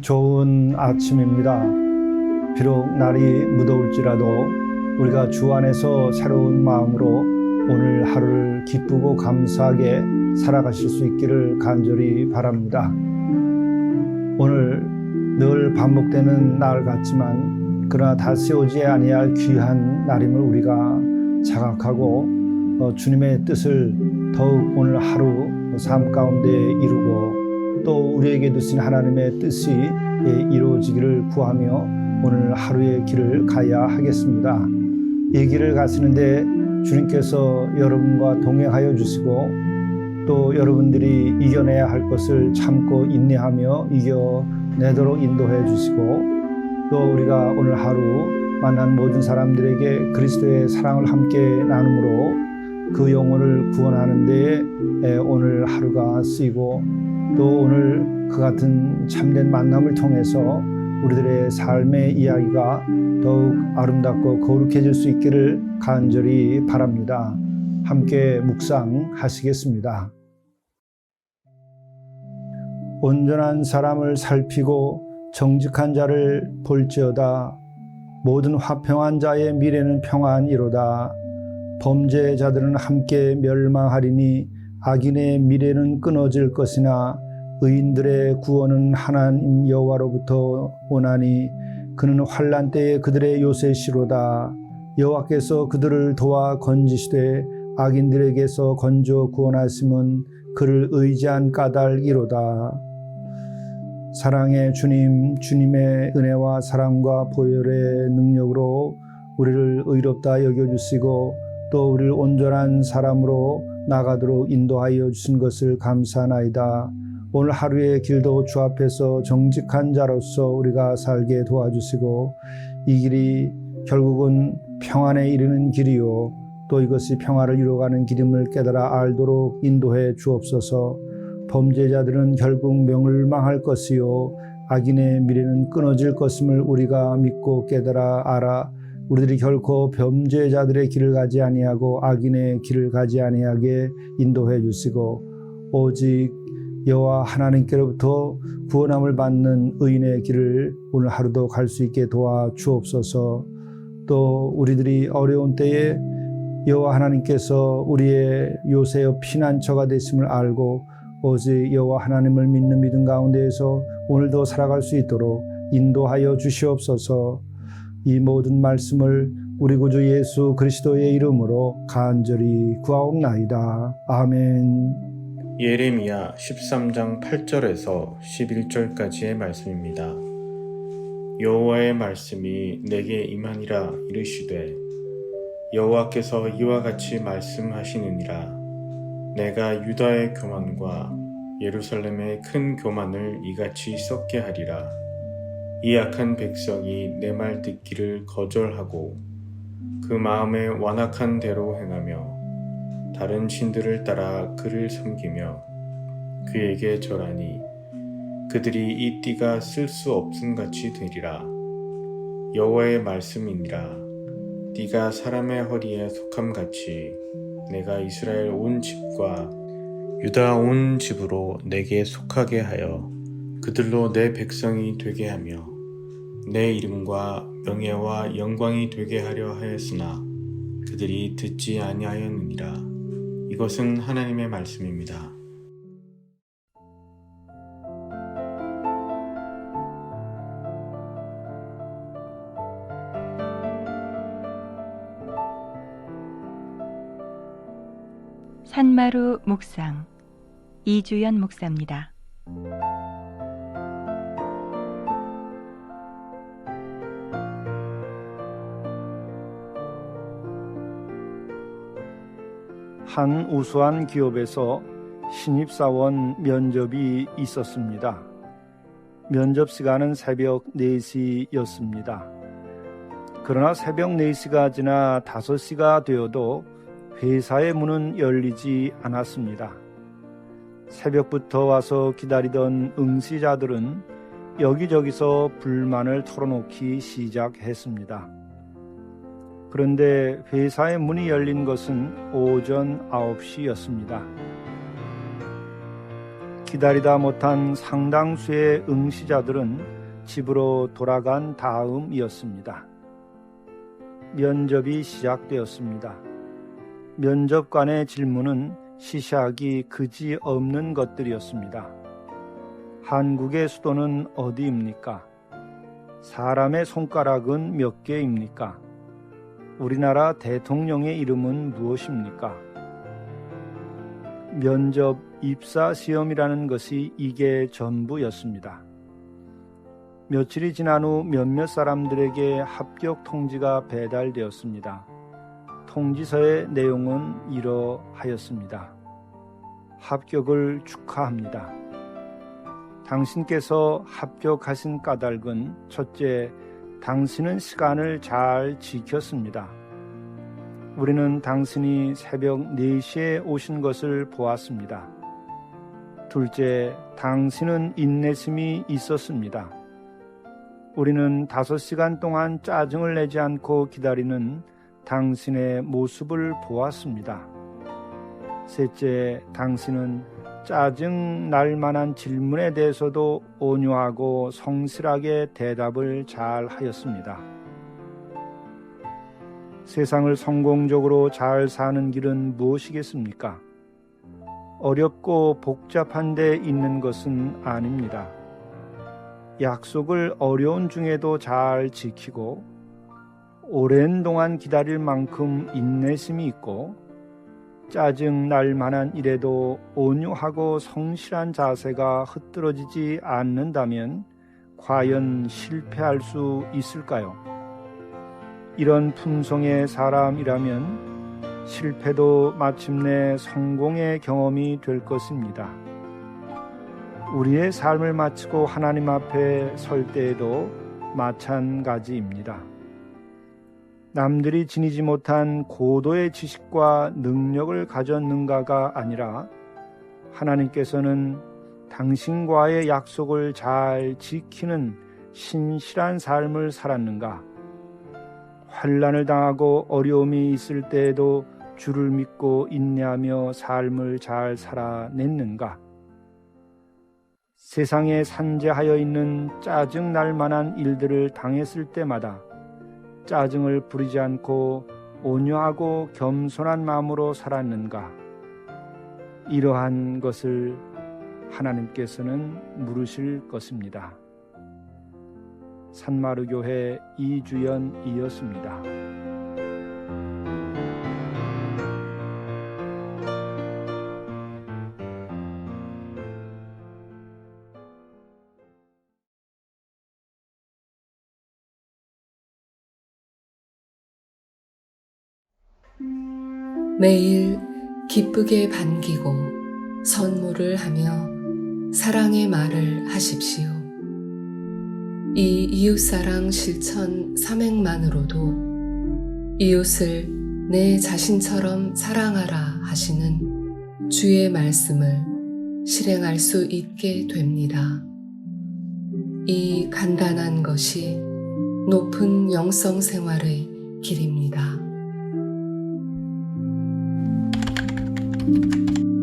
좋은 아침입니다. 비록 날이 무더울지라도 우리가 주 안에서 새로운 마음으로 오늘 하루를 기쁘고 감사하게 살아가실 수 있기를 간절히 바랍니다. 오늘 늘 반복되는 날 같지만 그러나 다시 오지 아니할 귀한 날임을 우리가 자각하고 어, 주님의 뜻을 더욱 오늘 하루 삶 가운데 이루고 또 우리에게 두신 하나님의 뜻이 예, 이루어지기를 구하며 오늘 하루의 길을 가야 하겠습니다. 이 길을 가시는데 주님께서 여러분과 동행하여 주시고 또 여러분들이 이겨내야 할 것을 참고 인내하며 이겨내도록 인도해 주시고 또 우리가 오늘 하루 만난 모든 사람들에게 그리스도의 사랑을 함께 나눔으로 그 영혼을 구원하는 데에 오늘 하루가 쓰이고 또 오늘 그 같은 참된 만남을 통해서 우리들의 삶의 이야기가 더욱 아름답고 거룩해질 수 있기를 간절히 바랍니다. 함께 묵상하시겠습니다. 온전한 사람을 살피고 정직한 자를 볼지어다. 모든 화평한 자의 미래는 평안이로다. 범죄자들은 함께 멸망하리니 악인의 미래는 끊어질 것이나 의인들의 구원은 하나님 여호와로부터 오나니 그는 환란 때에 그들의 요새시로다. 여호와께서 그들을 도와 건지시되 악인들에게서 건져 구원하심은 그를 의지한 까닭이로다. 사랑의 주님, 주님의 은혜와 사랑과 보혈의 능력으로 우리를 의롭다 여겨 주시고 또 우리를 온전한 사람으로 나가도록 인도하여 주신 것을 감사하나이다. 오늘 하루의 길도 주 앞에서 정직한 자로서 우리가 살게 도와주시고 이 길이 결국은 평안에 이르는 길이요 또 이것이 평화를 이루어가는 길임을 깨달아 알도록 인도해 주옵소서. 범죄자들은 결국 명을망할 것이요 악인의 미래는 끊어질 것임을 우리가 믿고 깨달아 알아 우리들이 결코 범죄자들의 길을 가지 아니하고 악인의 길을 가지 아니하게 인도해 주시고 오직 여호와 하나님께로부터 구원함을 받는 의인의 길을 오늘 하루도 갈 수 있게 도와 주옵소서. 또 우리들이 어려운 때에 여호와 하나님께서 우리의 요새의 피난처가 되심을 알고 오직 여호와 하나님을 믿는 믿음 가운데에서 오늘도 살아갈 수 있도록 인도하여 주시옵소서. 이 모든 말씀을 우리 구주 예수 그리스도의 이름으로 간절히 구하옵나이다. 아멘. 예레미야 13장 8절에서 11절까지의 말씀입니다. 여호와의 말씀이 내게 임하니라 이르시되 여호와께서 이와 같이 말씀하시느니라 내가 유다의 교만과 예루살렘의 큰 교만을 이같이 썩게 하리라 이 악한 백성이 내 말 듣기를 거절하고 그 마음에 완악한 대로 행하며 다른 신들을 따라 그를 섬기며 그에게 절하니 그들이 이 띠가 쓸 수 없음 같이 되리라. 여호와의 말씀이니라. 띠가 사람의 허리에 속함 같이 내가 이스라엘 온 집과 유다 온 집으로 내게 속하게 하여 그들로 내 백성이 되게 하며 내 이름과 명예와 영광이 되게 하려 하였으나 그들이 듣지 아니하였느니라 이것은 하나님의 말씀입니다. 산마루 묵상 이주연 목사입니다. 한 우수한 기업에서 신입사원 면접이 있었습니다. 면접 시간은 새벽 4시였습니다. 그러나 새벽 4시가 지나 5시가 되어도 회사의 문은 열리지 않았습니다. 새벽부터 와서 기다리던 응시자들은 여기저기서 불만을 털어놓기 시작했습니다. 그런데 회사의 문이 열린 것은 오전 9시였습니다. 기다리다 못한 상당수의 응시자들은 집으로 돌아간 다음이었습니다. 면접이 시작되었습니다. 면접관의 질문은 시시하기 그지 없는 것들이었습니다. 한국의 수도는 어디입니까? 사람의 손가락은 몇 개입니까? 우리나라 대통령의 이름은 무엇입니까? 면접 입사 시험이라는 것이 이게 전부였습니다. 며칠이 지난 후 몇몇 사람들에게 합격 통지가 배달되었습니다. 통지서의 내용은 이러하였습니다. 합격을 축하합니다. 당신께서 합격하신 까닭은 첫째, 당신은 시간을 잘 지켰습니다. 우리는 당신이 새벽 4시에 오신 것을 보았습니다. 둘째, 당신은 인내심이 있었습니다. 우리는 5시간 동안 짜증을 내지 않고 기다리는 당신의 모습을 보았습니다. 셋째, 당신은 짜증 날 만한 질문에 대해서도 온유하고 성실하게 대답을 잘 하였습니다. 세상을 성공적으로 잘 사는 길은 무엇이겠습니까? 어렵고 복잡한 데 있는 것은 아닙니다. 약속을 어려운 중에도 잘 지키고 오랜 동안 기다릴 만큼 인내심이 있고 짜증 날 만한 일에도 온유하고 성실한 자세가 흐트러지지 않는다면 과연 실패할 수 있을까요? 이런 품성의 사람이라면 실패도 마침내 성공의 경험이 될 것입니다. 우리의 삶을 마치고 하나님 앞에 설 때에도 마찬가지입니다. 남들이 지니지 못한 고도의 지식과 능력을 가졌는가가 아니라 하나님께서는 당신과의 약속을 잘 지키는 신실한 삶을 살았는가? 환란을 당하고 어려움이 있을 때에도 주를 믿고 인내하며 삶을 잘 살아냈는가? 세상에 산재하여 있는 짜증 날 만한 일들을 당했을 때마다 짜증을 부리지 않고 온유하고 겸손한 마음으로 살았는가? 이러한 것을 하나님께서는 물으실 것입니다. 산마루 교회 이주연이었습니다. 매일 기쁘게 반기고 선물을 하며 사랑의 말을 하십시오. 이 이웃사랑 실천 삼행만으로도 이웃을 내 자신처럼 사랑하라 하시는 주의 말씀을 실행할 수 있게 됩니다. 이 간단한 것이 높은 영성 생활의 길입니다. Thank you.